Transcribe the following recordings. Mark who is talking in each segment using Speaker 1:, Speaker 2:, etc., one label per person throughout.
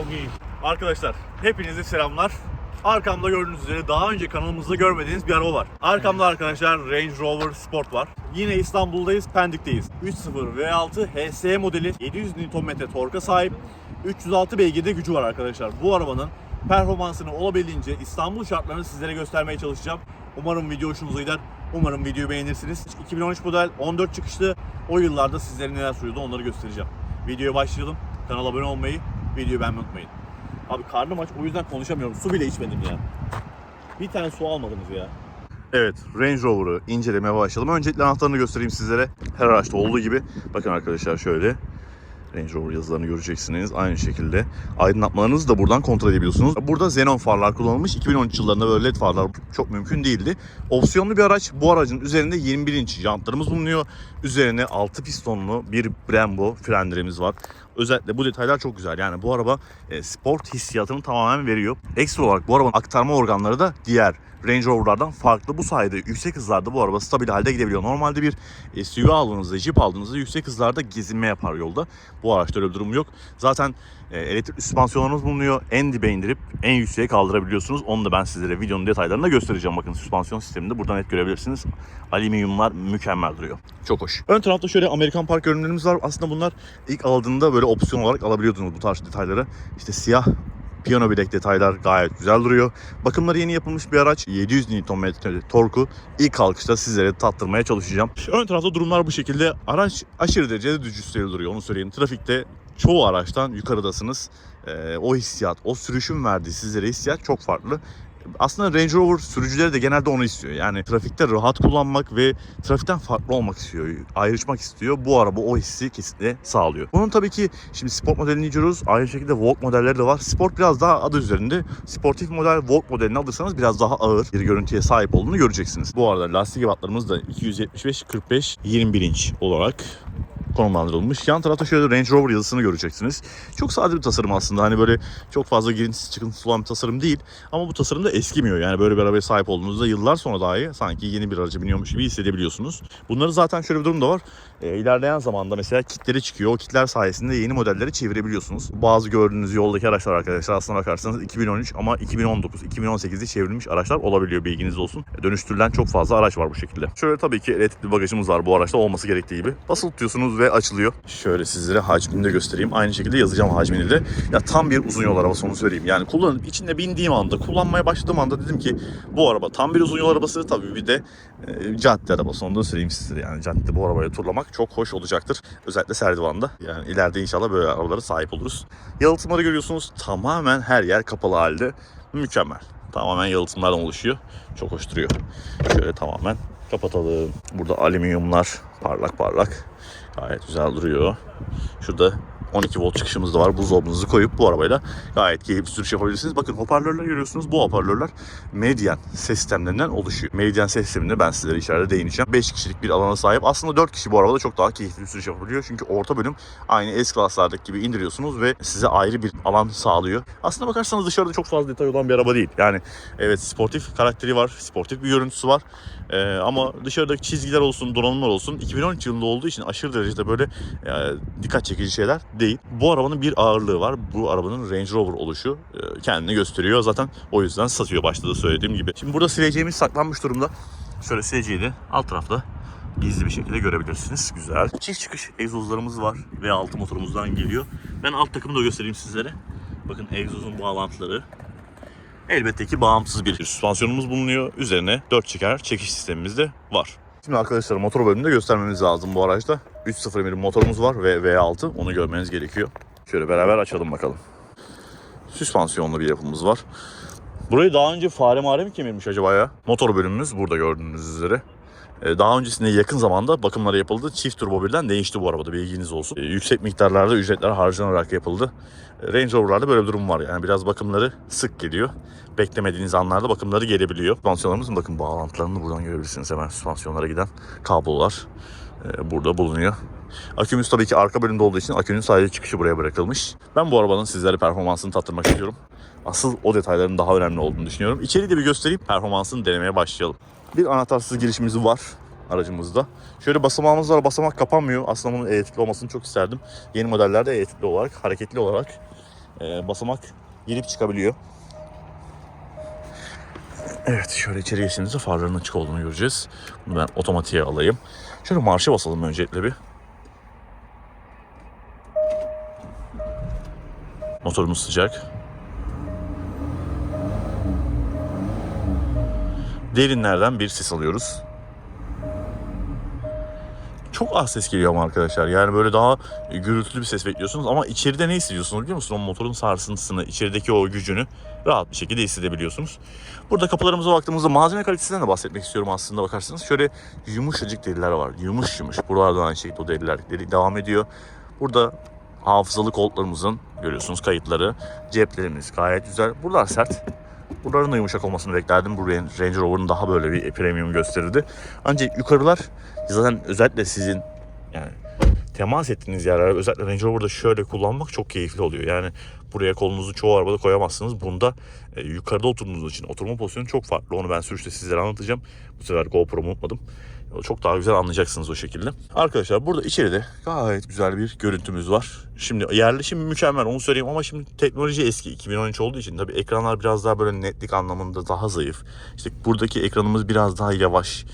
Speaker 1: Çok iyi. Arkadaşlar hepinize selamlar. Arkamda gördüğünüz üzere daha önce kanalımızda görmediğiniz bir araba var. Arkamda arkadaşlar Range Rover Sport var. Yine İstanbul'dayız, Pendik'teyiz. 3.0 V6 HS modeli 700 Nm torka sahip. 306 beygirde gücü var arkadaşlar. Bu arabanın performansını olabildiğince İstanbul şartlarını sizlere göstermeye çalışacağım. Umarım video hoşunuza gider. Umarım videoyu beğenirsiniz. 2013 model 14 çıkışlı. O yıllarda sizlere neler sürüyordu onları göstereceğim. Videoya başlayalım. Kanala abone olmayı, videoyu beğenmeyi unutmayın. Abi karnım aç o yüzden konuşamıyorum. Su bile içmedim ya. Bir tane su almadınız ya. Evet, Range Rover'ı incelemeye başlayalım. Öncelikle anahtarını göstereyim sizlere. Her araçta olduğu gibi. Bakın arkadaşlar şöyle. Range Rover yazılarını göreceksiniz. Aynı şekilde aydınlatmalarınızı da buradan kontrol edebiliyorsunuz. Burada xenon farlar kullanılmış. 2013 yıllarında böyle led farlar çok mümkün değildi. Opsiyonlu bir araç. Bu aracın üzerinde 21 inç jantlarımız bulunuyor. Üzerine 6 pistonlu bir Brembo frenlerimiz var. Özellikle bu detaylar çok güzel. Yani bu araba e, sport hissiyatını tamamen veriyor. Ekstra olarak bu arabanın aktarma organları da diğer Range Rover'lardan farklı. Bu sayede yüksek hızlarda bu araba stabil halde gidebiliyor. Normalde bir SUV aldığınızda, Jeep aldığınızda yüksek hızlarda gezinme yapar yolda. Bu araçta öyle bir durum yok. Zaten e, elektrikli süspansiyonlarımız bulunuyor. En dibe indirip en yükseğe kaldırabiliyorsunuz. Onu da ben sizlere videonun detaylarında göstereceğim. Bakın süspansiyon sisteminde buradan net görebilirsiniz. Alüminyumlar mükemmel duruyor. Çok hoş. Ön tarafta şöyle Amerikan Park görünümlerimiz var. Aslında bunlar ilk aldığında böyle opsiyon olarak alabiliyordunuz bu tarz detayları. İşte siyah Piyano bilek detaylar gayet güzel duruyor. Bakımları yeni yapılmış bir araç. 700 Nm torku ilk kalkışta sizlere tattırmaya çalışacağım. Ön tarafta durumlar bu şekilde. Araç aşırı derecede düz duruyor onu söyleyeyim. Trafikte çoğu araçtan yukarıdasınız. Ee, o hissiyat, o sürüşün verdiği sizlere hissiyat çok farklı. Aslında Range Rover sürücüleri de genelde onu istiyor. Yani trafikte rahat kullanmak ve trafikten farklı olmak istiyor. Ayrışmak istiyor. Bu araba o hissi kesinlikle sağlıyor. Bunun tabii ki şimdi sport modelini inceliyoruz. Aynı şekilde Walk modelleri de var. Sport biraz daha adı üzerinde. Sportif model Walk modelini alırsanız biraz daha ağır bir görüntüye sahip olduğunu göreceksiniz. Bu arada lastik ebatlarımız da 275 45 21 inç olarak konumlandırılmış. Yan tarafta şöyle Range Rover yazısını göreceksiniz. Çok sade bir tasarım aslında. Hani böyle çok fazla girintisi çıkıntısı olan bir tasarım değil. Ama bu tasarım da eskimiyor. Yani böyle bir arabaya sahip olduğunuzda yıllar sonra dahi sanki yeni bir araca biniyormuş gibi hissedebiliyorsunuz. Bunları zaten şöyle bir durum da var. E, ilerleyen zamanda mesela kitleri çıkıyor. O kitler sayesinde yeni modelleri çevirebiliyorsunuz. Bazı gördüğünüz yoldaki araçlar arkadaşlar aslına bakarsanız 2013 ama 2019, 2018'de çevrilmiş araçlar olabiliyor bilginiz olsun. E, dönüştürülen çok fazla araç var bu şekilde. Şöyle tabii ki elektrikli bagajımız var bu araçta olması gerektiği gibi. Basılı tutuyorsunuz ve açılıyor. Şöyle sizlere hacmini de göstereyim. Aynı şekilde yazacağım hacmini de. Ya tam bir uzun yol arabası onu söyleyeyim. Yani kullanıp içinde bindiğim anda, kullanmaya başladığım anda dedim ki bu araba tam bir uzun yol arabası. Tabii bir de e, cadde arabası onu da söyleyeyim size. Yani caddede bu arabayı turlamak çok hoş olacaktır. Özellikle Serdivan'da. Yani ileride inşallah böyle arabalara sahip oluruz. Yalıtımları görüyorsunuz. Tamamen her yer kapalı halde. Mükemmel. Tamamen yalıtımlardan oluşuyor. Çok hoş duruyor. Şöyle tamamen kapatalım. Burada alüminyumlar parlak parlak. Gayet güzel duruyor. Şurada 12 volt çıkışımız da var. Buzdolabınızı koyup bu arabayla gayet keyifli sürüş yapabilirsiniz. Bakın hoparlörler görüyorsunuz. Bu hoparlörler Median ses sistemlerinden oluşuyor. Median ses sisteminde ben sizlere içeride değineceğim. 5 kişilik bir alana sahip. Aslında 4 kişi bu arabada çok daha keyifli sürüş yapabiliyor. Çünkü orta bölüm aynı S-Class'lardaki gibi indiriyorsunuz ve size ayrı bir alan sağlıyor. Aslında bakarsanız dışarıda çok fazla detay olan bir araba değil. Yani evet sportif karakteri var. Sportif bir görüntüsü var. Ee, ama dışarıdaki çizgiler olsun, donanımlar olsun 2013 yılında olduğu için aşırı derecede böyle e, dikkat çekici şeyler değil. Bu arabanın bir ağırlığı var. Bu arabanın Range Rover oluşu e, kendini gösteriyor. Zaten o yüzden satıyor başta da söylediğim gibi. Şimdi burada sileceğimiz saklanmış durumda. Şöyle sileceği de alt tarafta gizli bir şekilde görebilirsiniz. Güzel. Çift çıkış egzozlarımız var. V6 motorumuzdan geliyor. Ben alt takımı da göstereyim sizlere. Bakın egzozun bağlantıları. Elbette ki bağımsız bir süspansiyonumuz bulunuyor. Üzerine 4 çeker çekiş sistemimiz de var. Şimdi arkadaşlar motor bölümünde göstermemiz lazım bu araçta. 3.01 motorumuz var ve V6 onu görmeniz gerekiyor. Şöyle beraber açalım bakalım. Süspansiyonlu bir yapımız var. Burayı daha önce fare mare mi kemirmiş acaba ya? Motor bölümümüz burada gördüğünüz üzere. Ee, Daha öncesinde yakın zamanda bakımları yapıldı. Çift turbo birden değişti bu arabada bilginiz olsun. Ee, Yüksek miktarlarda ücretler harcanarak yapıldı. Ee, Range Rover'larda böyle bir durum var. Yani biraz bakımları sık geliyor. Beklemediğiniz anlarda bakımları gelebiliyor. Süspansiyonlarımızın bakın bağlantılarını buradan görebilirsiniz. Hemen süspansiyonlara giden kablolar e, burada bulunuyor. Akümüz tabii ki arka bölümde olduğu için akünün sadece çıkışı buraya bırakılmış. Ben bu arabanın sizlere performansını tattırmak istiyorum. Asıl o detayların daha önemli olduğunu düşünüyorum. İçeriği de bir göstereyim. Performansını denemeye başlayalım. Bir anahtarsız girişimiz var aracımızda. Şöyle basamağımız var. Basamak kapanmıyor. Aslında bunun elektrikli olmasını çok isterdim. Yeni modellerde elektrikli olarak, hareketli olarak e, basamak girip çıkabiliyor. Evet şöyle içeri geçtiğimizde farların açık olduğunu göreceğiz. Bunu ben otomatiğe alayım. Şöyle marşa basalım öncelikle bir. Motorumuz sıcak. Derinlerden bir ses alıyoruz. Çok az ses geliyor ama arkadaşlar. Yani böyle daha gürültülü bir ses bekliyorsunuz ama içeride ne hissediyorsunuz biliyor musunuz? O motorun sarsıntısını, içerideki o gücünü rahat bir şekilde hissedebiliyorsunuz. Burada kapılarımıza baktığımızda malzeme kalitesinden de bahsetmek istiyorum aslında bakarsanız. Şöyle yumuşacık deriler var. Yumuş yumuş. Buralardan aynı şekilde o deriler deri devam ediyor. Burada hafızalı koltuklarımızın görüyorsunuz kayıtları. Ceplerimiz gayet güzel. Buralar sert. Buraların da yumuşak olmasını beklerdim. Bu Range Rover'ın daha böyle bir premium gösterirdi. Ancak yukarılar zaten özellikle sizin yani temas ettiğiniz yerler özellikle Range Rover'da şöyle kullanmak çok keyifli oluyor. Yani buraya kolunuzu çoğu arabada koyamazsınız. Bunda e, yukarıda oturduğunuz için oturma pozisyonu çok farklı. Onu ben sürüşte sizlere anlatacağım. Bu sefer GoPro'mu unutmadım. Çok daha güzel anlayacaksınız o şekilde. Arkadaşlar burada içeride gayet güzel bir görüntümüz var. Şimdi yerleşim mükemmel onu söyleyeyim ama şimdi teknoloji eski 2013 olduğu için tabii ekranlar biraz daha böyle netlik anlamında daha zayıf. İşte buradaki ekranımız biraz daha yavaş.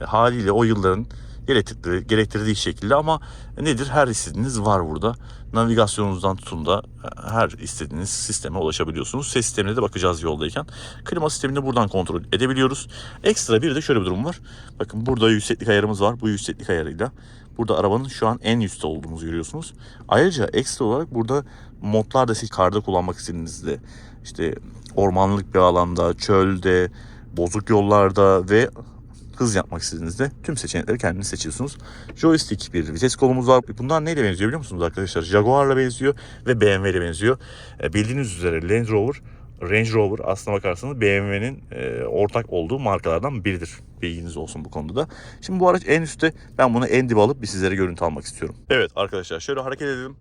Speaker 1: E, haliyle o yılların gerektirdiği, gerektirdiği şekilde ama nedir? Her istediğiniz var burada. Navigasyonunuzdan tutun da e, her istediğiniz sisteme ulaşabiliyorsunuz. Ses sistemine de bakacağız yoldayken. Klima sistemini buradan kontrol edebiliyoruz. Ekstra bir de şöyle bir durum var. Bakın burada yükseklik ayarımız var. Bu yükseklik ayarıyla burada arabanın şu an en üstte olduğumuzu görüyorsunuz. Ayrıca ekstra olarak burada modlar da siz karda kullanmak istediğinizde işte ormanlık bir alanda, çölde, bozuk yollarda ve hız yapmak istediğinizde tüm seçenekleri kendiniz seçiyorsunuz. Joystick bir vites kolumuz var. Bunlar neyle benziyor biliyor musunuz arkadaşlar? Jaguar'la benziyor ve BMW ile benziyor. E, bildiğiniz üzere Land Rover Range Rover aslına bakarsanız BMW'nin e, ortak olduğu markalardan biridir. Bilginiz olsun bu konuda da. Şimdi bu araç en üstte. Ben bunu en dibe alıp bir sizlere görüntü almak istiyorum. Evet arkadaşlar şöyle hareket edelim.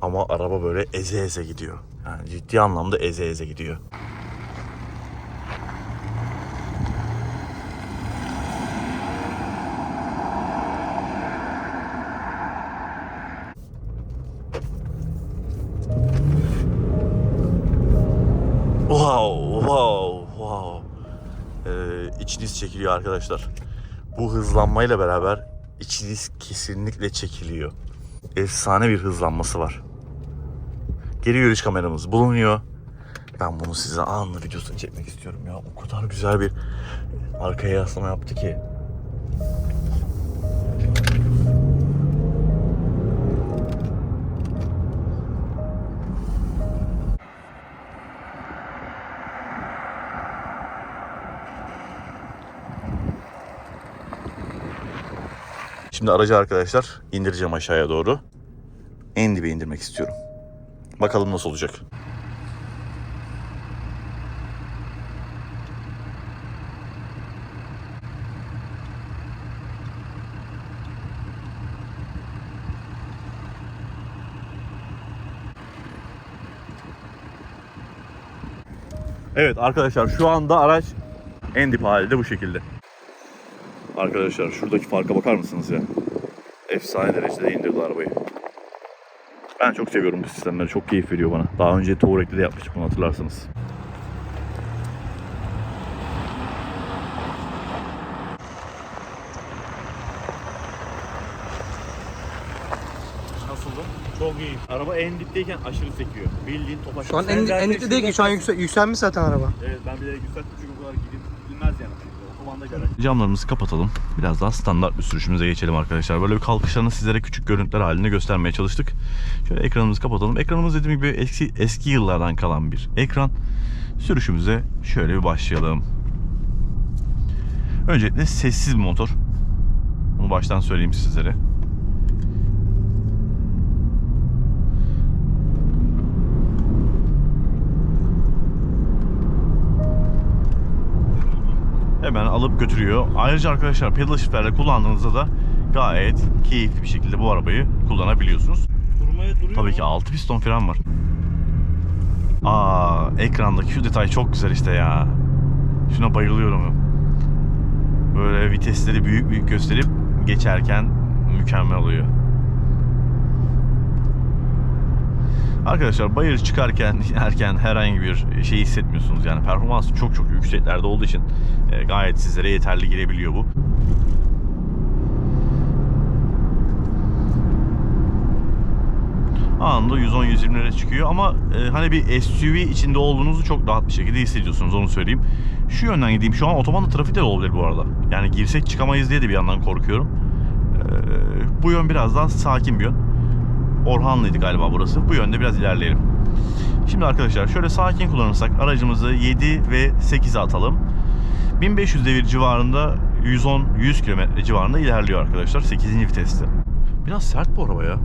Speaker 1: Ama araba böyle eze eze gidiyor. Yani ciddi anlamda eze eze gidiyor. Wow, wow, wow. Ee, içiniz çekiliyor arkadaşlar. Bu hızlanmayla beraber içiniz kesinlikle çekiliyor. Efsane bir hızlanması var. Geri görüş kameramız bulunuyor. Ben bunu size anlı videosunu çekmek istiyorum ya. O kadar güzel bir arkaya yaslama yaptı ki. Şimdi aracı arkadaşlar indireceğim aşağıya doğru. En dibe indirmek istiyorum. Bakalım nasıl olacak. Evet arkadaşlar şu anda araç en dip halde bu şekilde. Arkadaşlar şuradaki farka bakar mısınız ya? Efsane derecede indirdi arabayı. Ben çok seviyorum bu sistemleri. Çok keyif veriyor bana. Daha önce Touareg'de de yapmıştık bunu hatırlarsınız. Nasıldı? Çok iyi. Araba en dipteyken aşırı sekiyor. Bildiğin topaç.
Speaker 2: Şu an en, en dipte değil ki şu an yüksel, yükselmiş zaten araba.
Speaker 1: Evet ben bilerek yükselttim çünkü bu kadar yani. Otobanda göre. Camlarımızı kapatalım. Biraz daha standart bir sürüşümüze geçelim arkadaşlar. Böyle bir kalkışlarını sizlere küçük görüntüler halinde göstermeye çalıştık. Şöyle ekranımızı kapatalım. Ekranımız dediğim gibi eski, eski yıllardan kalan bir ekran. Sürüşümüze şöyle bir başlayalım. Öncelikle sessiz bir motor. Bunu baştan söyleyeyim sizlere. Hemen alıp götürüyor. Ayrıca arkadaşlar pedal shiftlerle kullandığınızda da gayet keyifli bir şekilde bu arabayı kullanabiliyorsunuz.
Speaker 3: Durmaya duruyor
Speaker 1: Tabii ki 6 piston fren var. Aa, ekrandaki şu detay çok güzel işte ya. Şuna bayılıyorum. Böyle vitesleri büyük büyük gösterip geçerken mükemmel oluyor. Arkadaşlar bayır çıkarken inerken herhangi bir şey hissetmiyorsunuz. Yani performans çok çok yükseklerde olduğu için e, gayet sizlere yeterli girebiliyor bu. anında 110-120'lere çıkıyor ama e, hani bir SUV içinde olduğunuzu çok rahat bir şekilde hissediyorsunuz onu söyleyeyim. Şu yönden gideyim. Şu an otobanda trafik de olabilir bu arada. Yani girsek çıkamayız diye de bir yandan korkuyorum. E, bu yön biraz daha sakin bir yön. Orhanlıydı galiba burası. Bu yönde biraz ilerleyelim. Şimdi arkadaşlar şöyle sakin kullanırsak aracımızı 7 ve 8'e atalım. 1500 devir civarında 110-100 km civarında ilerliyor arkadaşlar 8. viteste. Biraz sert bu araba ya.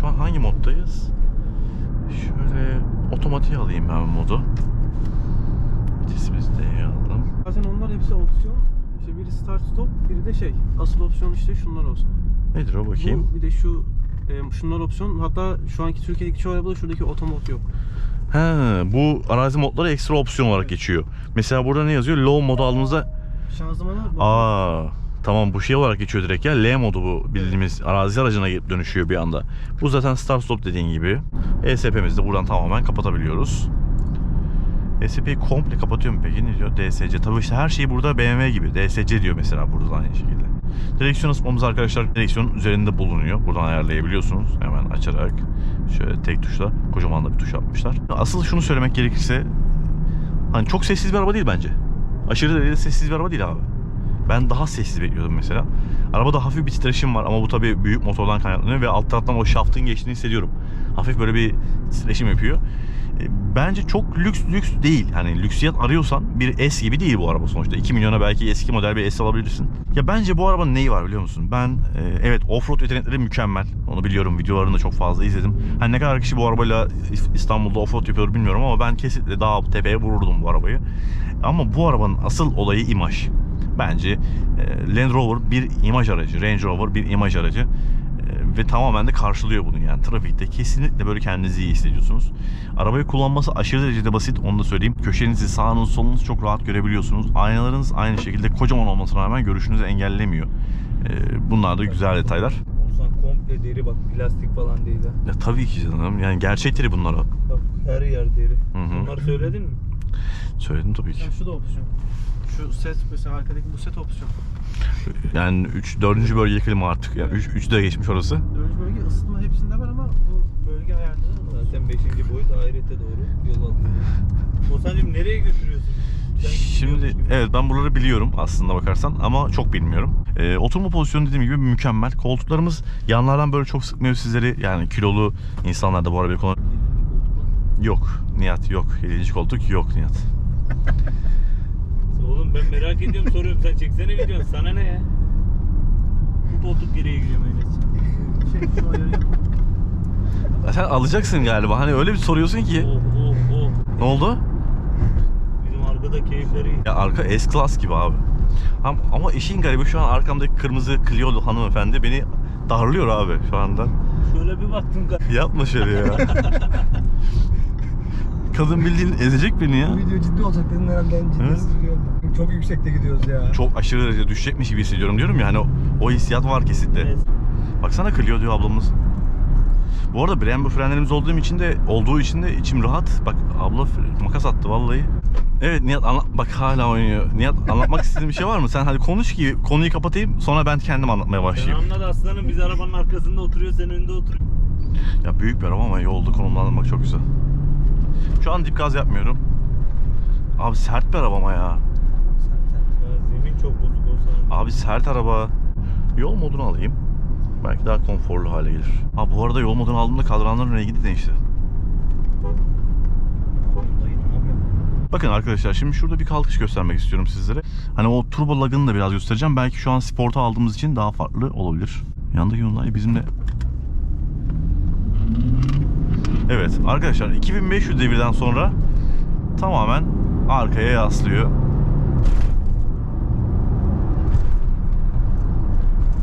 Speaker 1: Şu an hangi moddayız? Şöyle otomatiğe alayım ben modu. Vitesimizi de alalım.
Speaker 3: Zaten onlar hepsi opsiyon. İşte biri start stop, biri de şey. Asıl opsiyon işte şunlar olsun.
Speaker 1: Nedir o bakayım?
Speaker 3: Bu, bir de şu e, şunlar opsiyon. Hatta şu anki Türkiye'deki çoğu arabada şuradaki otomod yok.
Speaker 1: He, bu arazi modları ekstra opsiyon olarak geçiyor. Mesela burada ne yazıyor? Low modu aldığınızda
Speaker 3: Şanzımanı
Speaker 1: Aa, tamam bu şey olarak geçiyor direkt ya. L modu bu bildiğimiz arazi aracına dönüşüyor bir anda. Bu zaten start stop dediğin gibi. ESP'mizi de buradan tamamen kapatabiliyoruz. ESP'yi komple kapatıyor mu peki? Ne diyor? DSC. Tabii işte her şey burada BMW gibi. DSC diyor mesela burada da aynı şekilde. Direksiyon ısıtmamız arkadaşlar direksiyonun üzerinde bulunuyor. Buradan ayarlayabiliyorsunuz. Hemen açarak şöyle tek tuşla kocaman da bir tuş atmışlar. Asıl şunu söylemek gerekirse hani çok sessiz bir araba değil bence. Aşırı derecede sessiz bir araba değil abi. Ben daha sessiz bekliyordum mesela. Arabada hafif bir titreşim var ama bu tabii büyük motordan kaynaklanıyor ve alt taraftan o şaftın geçtiğini hissediyorum. Hafif böyle bir titreşim yapıyor. E, Bence çok lüks lüks değil. Hani lüksiyat arıyorsan bir S gibi değil bu araba sonuçta. 2 milyona belki eski model bir S alabilirsin. Ya bence bu arabanın neyi var biliyor musun? Ben e, evet offroad yetenekleri mükemmel. Onu biliyorum. Videolarını çok fazla izledim. Hani ne kadar kişi bu arabayla İstanbul'da offroad yapıyor bilmiyorum ama ben kesinlikle daha tepeye vururdum bu arabayı. Ama bu arabanın asıl olayı imaj. Bence e, Land Rover bir imaj aracı, Range Rover bir imaj aracı ve tamamen de karşılıyor bunu yani trafikte kesinlikle böyle kendinizi iyi hissediyorsunuz. Arabayı kullanması aşırı derecede basit onu da söyleyeyim. Köşenizi, sağınızı, solunuzu çok rahat görebiliyorsunuz. Aynalarınız aynı şekilde kocaman olmasına rağmen görüşünüzü engellemiyor. E, bunlar da güzel detaylar.
Speaker 4: Olsan komple deri bak plastik falan değil ha.
Speaker 1: Ya tabii ki canım yani gerçekleri bunlar.
Speaker 4: Bak her yer deri.
Speaker 1: Hı hı.
Speaker 4: Bunları söyledin mi?
Speaker 1: Söyledim tabii ki.
Speaker 3: Yani şu da opsiyon. Şu set mesela arkadaki bu set opsiyon.
Speaker 1: Yani 3 4. bölge klima artık. Yani 3 3 de geçmiş orası.
Speaker 3: Dönüş bölge ısıtma hepsinde var ama bu bölge ayarları var.
Speaker 4: Zaten 5. boyut ahirete doğru yol alıyor. Osancım nereye götürüyorsun? Sen
Speaker 1: Şimdi
Speaker 4: gidiyormuş gibi.
Speaker 1: evet ben buraları biliyorum aslında bakarsan ama çok bilmiyorum. Ee, oturma pozisyonu dediğim gibi mükemmel. Koltuklarımız yanlardan böyle çok sıkmıyor sizleri. Yani kilolu insanlar da bu arabayı kullan. Yok Nihat yok. 7. koltuk yok Nihat.
Speaker 4: Oğlum ben merak ediyorum soruyorum sen çeksene videonu sana ne ya? Bu koltuk geriye giriyor Enes.
Speaker 3: Şey şu ayarı.
Speaker 1: Sen alacaksın galiba. Hani öyle bir soruyorsun ki.
Speaker 4: Oh oh oh.
Speaker 1: Ne oldu?
Speaker 4: Bizim arkada keyifleri.
Speaker 1: Ya arka S-Class gibi abi. Ama, ama işin garibi şu an arkamdaki kırmızı Clio'lu hanımefendi beni darlıyor abi şu anda.
Speaker 4: Şöyle bir baktım
Speaker 1: Yapma şöyle ya. Kadın bildiğin ezecek beni ya.
Speaker 2: Bu video ciddi olacak dedin herhalde en
Speaker 1: Evet.
Speaker 2: ciddisi geldi. Çok yüksekte gidiyoruz ya.
Speaker 1: Çok aşırı derece düşecekmiş gibi hissediyorum diyorum ya hani o, o hissiyat var kesinlikle.
Speaker 4: Evet.
Speaker 1: Baksana Clio diyor ablamız. Bu arada Brembo frenlerimiz olduğum için de olduğu için de içim rahat. Bak abla makas attı vallahi. Evet Nihat anlat bak hala oynuyor. Nihat anlatmak istediğin bir şey var mı? Sen hadi konuş ki konuyu kapatayım sonra ben kendim anlatmaya
Speaker 4: Sen
Speaker 1: başlayayım.
Speaker 4: anlat aslanım biz arabanın arkasında oturuyor sen önünde oturuyor.
Speaker 1: Ya büyük bir araba ama yolda konumlandırmak çok güzel. Şu an dip gaz yapmıyorum. Abi sert bir araba ama ya.
Speaker 4: Ya zemin çok bozuk olsa.
Speaker 1: Abi sert araba. Yol modunu alayım. Belki daha konforlu hale gelir. Ha bu arada yol modunu aldığımda kadranların rengi de değişti. Bakın arkadaşlar şimdi şurada bir kalkış göstermek istiyorum sizlere. Hani o turbo lagını da biraz göstereceğim. Belki şu an sporta aldığımız için daha farklı olabilir. Yandaki Hyundai bizimle... Evet arkadaşlar 2500 devirden sonra tamamen arkaya yaslıyor.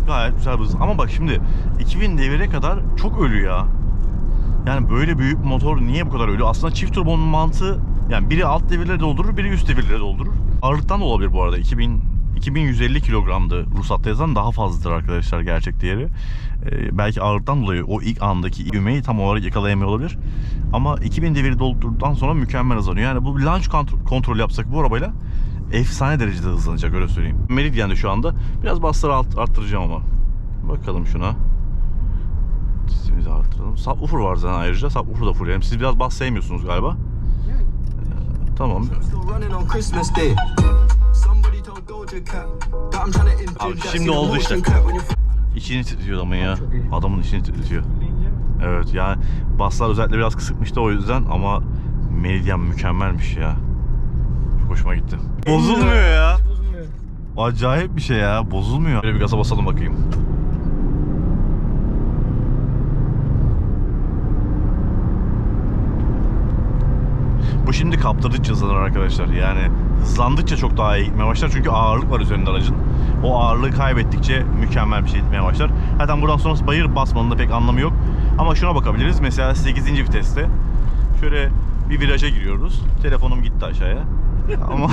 Speaker 1: Gayet güzel bir. Ama bak şimdi 2000 devire kadar çok ölü ya. Yani böyle büyük motor niye bu kadar ölü? Aslında çift turbonun mantığı yani biri alt devirleri doldurur, biri üst devirleri doldurur. Ağırlıktan da olabilir bu arada. 2000 2150 kilogramdı ruhsatta yazan daha fazladır arkadaşlar gerçek değeri. Ee, belki ağırlıktan dolayı o ilk andaki ivmeyi tam olarak yakalayamıyor olabilir. Ama 2000 deviri doldurduktan sonra mükemmel hızlanıyor. Yani bu launch kont- kontrol yapsak bu arabayla efsane derecede hızlanacak öyle söyleyeyim. Meridian'de şu anda biraz basları alt, arttıracağım ama. Bakalım şuna. Sesimizi arttıralım. Subwoofer var zaten ayrıca. Subwoofer da full. Siz biraz bas sevmiyorsunuz galiba. Ee, tamam. Abi şimdi oldu işte. İçini titriyor adamın ya. Adamın içini titriyor. Evet yani baslar özellikle biraz kısıkmıştı o yüzden ama Meridian mükemmelmiş ya. Çok hoşuma gitti. Bozulmuyor ya. Acayip bir şey ya. Bozulmuyor. Böyle bir gaza basalım bakayım. Bu şimdi kaptırdıkça hızlanır arkadaşlar. Yani hızlandıkça çok daha iyi gitmeye başlar. Çünkü ağırlık var üzerinde aracın. O ağırlığı kaybettikçe mükemmel bir şey gitmeye başlar. Zaten buradan sonrası bayır basmanın da pek anlamı yok. Ama şuna bakabiliriz. Mesela 8. viteste şöyle bir viraja giriyoruz. Telefonum gitti aşağıya. Ama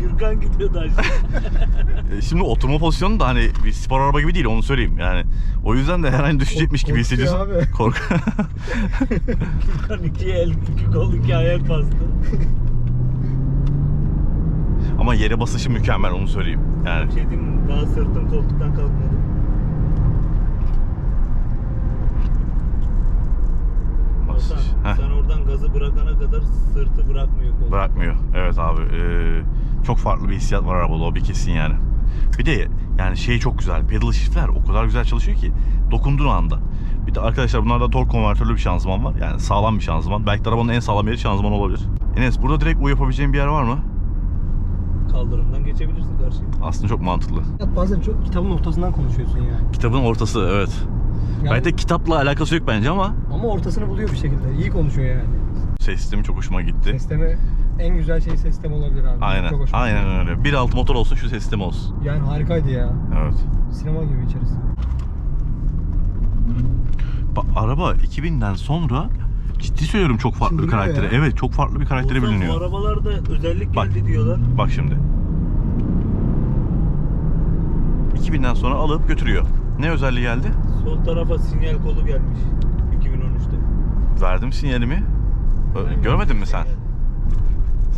Speaker 4: Gürkan gidiyordu aşağı.
Speaker 1: E, Şimdi oturma pozisyonu da hani bir spor araba gibi değil onu söyleyeyim. Yani o yüzden de her an düşecekmiş gibi hissediyorsun.
Speaker 2: abi.
Speaker 1: Kork.
Speaker 4: Gürkan iki el, iki kol, iki ayak bastı.
Speaker 1: Ama yere basışı mükemmel onu söyleyeyim. Yani
Speaker 4: Bir şey diyeyim? Daha sırtım koltuktan kalkmadı.
Speaker 1: basış. Heh,
Speaker 4: sen oradan gazı bırakana kadar sırtı bırakmıyor koltuk.
Speaker 1: bırakmıyor. Evet abi. e, çok farklı bir hissiyat var arabada o bir kesin yani. Bir de yani şey çok güzel. Pedal shift'ler o kadar güzel çalışıyor ki dokunduğun anda. Bir de arkadaşlar bunlarda tork konvertörlü bir şanzıman var. Yani sağlam bir şanzıman. Belki de arabanın en sağlam yeri şanzıman olabilir. Enes burada direkt U yapabileceğin bir yer var mı?
Speaker 4: Kaldırımdan geçebilirsin karşıya.
Speaker 1: Aslında çok mantıklı.
Speaker 2: Ya Bazen çok kitabın ortasından konuşuyorsun yani.
Speaker 1: Kitabın ortası evet.
Speaker 2: Yani-
Speaker 1: Belki de kitapla alakası yok bence ama
Speaker 2: Ama ortasını buluyor bir şekilde. İyi konuşuyor yani.
Speaker 1: ses sistemi çok hoşuma gitti.
Speaker 2: Sisteme en güzel şey ses sistemi olabilir abi.
Speaker 1: Aynen.
Speaker 2: Çok hoşuma
Speaker 1: Aynen
Speaker 2: gitti.
Speaker 1: öyle. 1.6 motor olsun şu ses sistemi olsun.
Speaker 2: Yani harikaydı ya.
Speaker 1: Evet.
Speaker 2: Sinema gibi içerisi.
Speaker 1: Bak araba 2000'den sonra ciddi söylüyorum çok farklı bir
Speaker 2: Çıldırıyor
Speaker 1: karakteri.
Speaker 2: ya.
Speaker 1: Evet çok farklı bir karakteri
Speaker 4: Ozan,
Speaker 1: biliniyor.
Speaker 4: Bu arabalarda özellik
Speaker 1: Bak.
Speaker 4: geldi diyorlar.
Speaker 1: Bak şimdi. 2000'den sonra alıp götürüyor. Ne özelliği geldi?
Speaker 4: Sol tarafa sinyal kolu gelmiş. 2013'te.
Speaker 1: Verdim sinyalimi. Ö- Görmedin mi sen?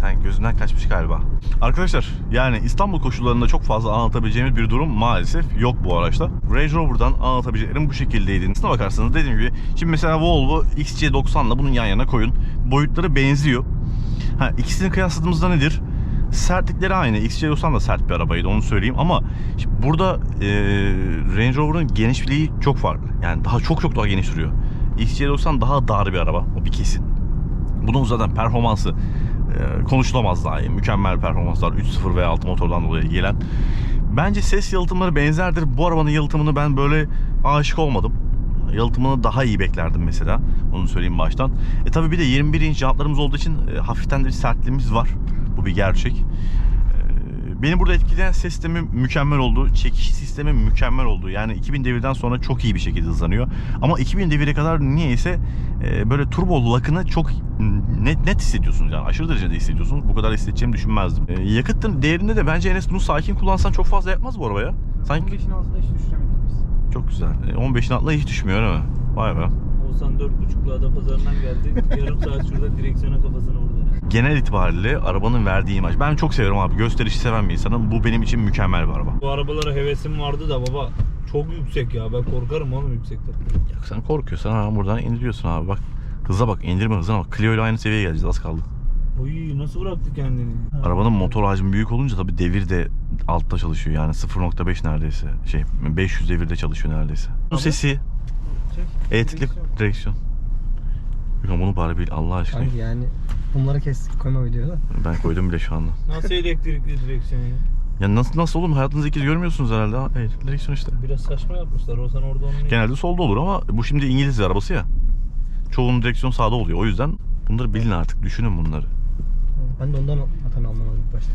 Speaker 1: Sen gözünden kaçmış galiba. Arkadaşlar yani İstanbul koşullarında çok fazla anlatabileceğimiz bir durum maalesef yok bu araçta. Range Rover'dan anlatabileceklerim bu şekildeydi. Aslına bakarsanız dediğim gibi şimdi mesela Volvo XC90 ile bunun yan yana koyun. Boyutları benziyor. Ha, ikisini kıyasladığımızda nedir? Sertlikleri aynı. XC90 da sert bir arabaydı onu söyleyeyim ama burada e, Range Rover'ın genişliği çok farklı. Yani daha çok çok daha geniş duruyor. XC90 daha dar bir araba. O bir kesin. Bunun zaten performansı konuşulamaz daha iyi. Mükemmel performanslar 3.0 ve 6 motordan dolayı gelen. Bence ses yalıtımları benzerdir. Bu arabanın yalıtımını ben böyle aşık olmadım. Yalıtımını daha iyi beklerdim mesela. Onu söyleyeyim baştan. E tabi bir de 21 inç jantlarımız olduğu için e, hafiften de bir sertliğimiz var. Bu bir gerçek. E, Beni burada etkileyen ses sistemi mükemmel oldu. Çekiş sistemi mükemmel oldu. Yani 2000 devirden sonra çok iyi bir şekilde hızlanıyor. Ama 2000 devire kadar niyeyse e, böyle turbo lakını çok net net hissediyorsunuz yani aşırı derecede hissediyorsunuz. Bu kadar hissedeceğimi düşünmezdim. E, yakıtın değerinde de bence Enes bunu sakin kullansan çok fazla yapmaz bu arabaya. Sanki
Speaker 3: 15'in altında hiç düşüremedik biz.
Speaker 1: çok güzel. E, 15'in altına hiç düşmüyor değil mi? Vay be.
Speaker 4: Oğuzhan 4.5'lu ada pazarından geldi. Yarım saat şurada direksiyona kafasını vurdu.
Speaker 1: Genel itibariyle arabanın verdiği imaj. Ben çok severim abi. Gösterişi seven bir insanım. Bu benim için mükemmel bir araba.
Speaker 4: Bu arabalara hevesim vardı da baba çok yüksek ya. Ben korkarım oğlum yüksekten.
Speaker 1: Ya sen korkuyorsan ha buradan indiriyorsun abi bak. Hıza bak indirme hızına bak. Clio ile aynı seviyeye geleceğiz az kaldı.
Speaker 4: Oy nasıl bıraktı kendini?
Speaker 1: Arabanın motor hacmi büyük olunca tabii devir de altta çalışıyor yani 0.5 neredeyse şey 500 devirde çalışıyor neredeyse. Bu sesi elektrikli
Speaker 3: direksiyon.
Speaker 1: direksiyon. Yok bunu bari bil Allah aşkına.
Speaker 2: Sanki yani bunları kestik koyma videoda.
Speaker 1: Ben koydum bile şu anda.
Speaker 4: Nasıl elektrikli direksiyon ya?
Speaker 1: Ya nasıl nasıl oğlum hayatınızda ilk kez görmüyorsunuz herhalde. Ha, elektrikli direksiyon işte.
Speaker 4: Biraz saçma yapmışlar. Oğuzhan orada onu
Speaker 1: Genelde solda olur ama bu şimdi İngiliz arabası ya. Çoğunun direksiyon sağda oluyor. O yüzden bunları bilin artık. Düşünün bunları.
Speaker 2: Ben de ondan zaten anlamadım ilk başta.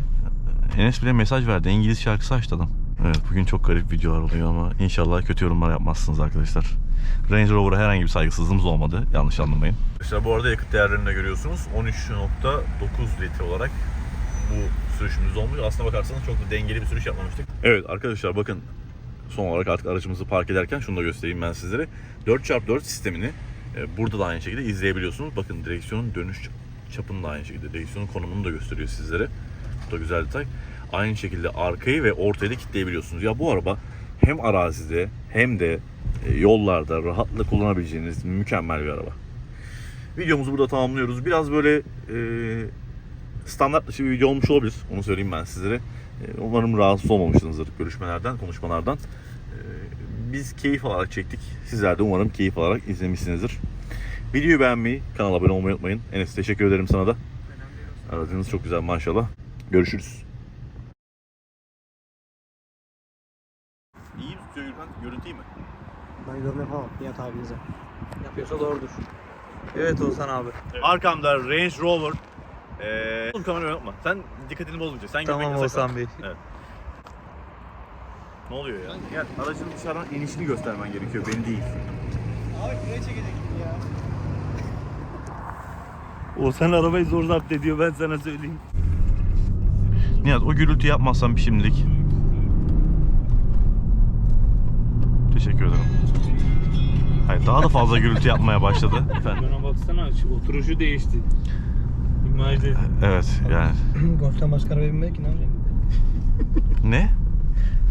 Speaker 1: Enes bile mesaj verdi. İngiliz şarkısı açtı adam. Evet bugün çok garip videolar oluyor ama inşallah kötü yorumlar yapmazsınız arkadaşlar. Range Rover'a herhangi bir saygısızlığımız olmadı. Yanlış anlamayın. Arkadaşlar bu arada yakıt değerlerini de görüyorsunuz. 13.9 litre olarak bu sürüşümüz olmuş. Aslına bakarsanız çok da dengeli bir sürüş yapmamıştık. Evet arkadaşlar bakın son olarak artık aracımızı park ederken şunu da göstereyim ben sizlere. 4x4 sistemini e, burada da aynı şekilde izleyebiliyorsunuz. Bakın direksiyonun dönüş çapını da aynı şekilde. Direksiyonun konumunu da gösteriyor sizlere. Bu da güzel detay. Aynı şekilde arkayı ve ortayı da kilitleyebiliyorsunuz. Ya bu araba hem arazide hem de e, yollarda rahatlıkla kullanabileceğiniz mükemmel bir araba. Videomuzu burada tamamlıyoruz. Biraz böyle e, standart dışı bir video olmuş olabilir. Onu söyleyeyim ben sizlere. E, umarım rahatsız olmamışsınızdır görüşmelerden, konuşmalardan. E, biz keyif alarak çektik. Sizler de umarım keyif alarak izlemişsinizdir. Videoyu beğenmeyi, kanala abone olmayı unutmayın. Enes teşekkür ederim sana da. Aradığınız çok güzel maşallah. Görüşürüz. İyi tutuyor Gürkan. Görüntü iyi mi?
Speaker 2: Ben yorum yapamam. Nihat abinize. Yapıyorsa doğrudur.
Speaker 3: Evet Oğuzhan abi.
Speaker 1: Arkamda Range Rover. Ee, oğlum kamerayı yapma. Sen dikkatini bozmayacak. Sen
Speaker 3: Tamam
Speaker 1: görmek yasak.
Speaker 3: Oğuzhan Bey.
Speaker 1: Ne oluyor ya? Gel aracın dışarıdan inişini göstermen gerekiyor. Beni değil.
Speaker 2: Abi buraya çekecektim ya.
Speaker 4: O sen arabayı zor zapt ediyor ben sana söyleyeyim.
Speaker 1: Nihat o gürültü yapmazsan bir şimdilik. Teşekkür ederim. Hayır daha da fazla gürültü yapmaya başladı. Efendim.
Speaker 4: Bana baksana şu oturuşu değişti. İmajı.
Speaker 1: Evet yani.
Speaker 2: Golf'ten başka arabaya binmek ki ne yapayım?
Speaker 1: Ne?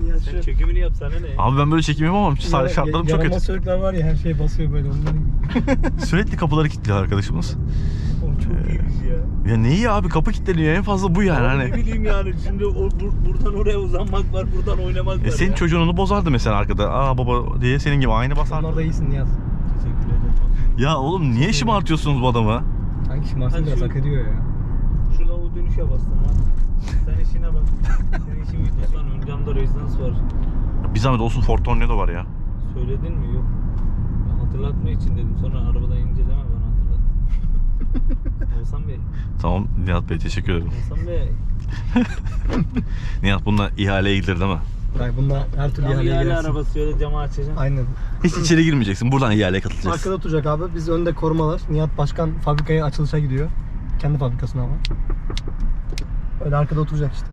Speaker 2: Nihat
Speaker 4: Sen çekimini yapsana ne?
Speaker 1: Abi ben böyle çekim yapamam. Şar- Şartlarım çok
Speaker 2: Yaramaz
Speaker 1: kötü.
Speaker 2: çocuklar var ya her şey basıyor böyle onların gibi.
Speaker 1: Sürekli kapıları kilitliyor arkadaşımız.
Speaker 4: Ya.
Speaker 1: Ya neyi abi kapı kilitleniyor en fazla bu yani
Speaker 4: Ne
Speaker 1: hani.
Speaker 4: bileyim yani şimdi o, bur- buradan oraya uzanmak var, buradan oynamak var.
Speaker 1: E senin
Speaker 4: ya.
Speaker 1: çocuğun onu bozardı mesela arkada. Aa baba diye senin gibi aynı basardı.
Speaker 2: Onlar da iyisin Nihat.
Speaker 4: Teşekkür ederim.
Speaker 1: Ya oğlum niye şımartıyorsunuz bu adamı?
Speaker 2: Hangi şımarsın
Speaker 4: Hadi
Speaker 2: biraz
Speaker 4: şu-
Speaker 2: hak ediyor ya.
Speaker 4: Şurada o dönüşe bastın ha. Sen işine bak. Senin işin videosu var. Ön camda rezidans var.
Speaker 1: Bir zahmet olsun Ford Tornado var ya.
Speaker 4: Söyledin mi? Yok. Ben hatırlatma için dedim. Sonra arabadan inince deme bana. Oğuzhan Bey.
Speaker 1: Tamam Nihat Bey teşekkür ederim.
Speaker 4: Oğuzhan Bey.
Speaker 1: Nihat bununla ihaleye gidilir değil mi?
Speaker 2: Bak bununla her türlü
Speaker 4: Tam
Speaker 2: ihaleye
Speaker 4: ihale
Speaker 2: girersin.
Speaker 4: arabası öyle camı açacağım.
Speaker 2: Aynen.
Speaker 1: Hiç içeri girmeyeceksin. Buradan ihaleye katılacağız.
Speaker 2: Arkada oturacak abi. Biz önde korumalar. Nihat Başkan fabrikaya açılışa gidiyor. Kendi fabrikasına ama. Öyle arkada oturacak işte.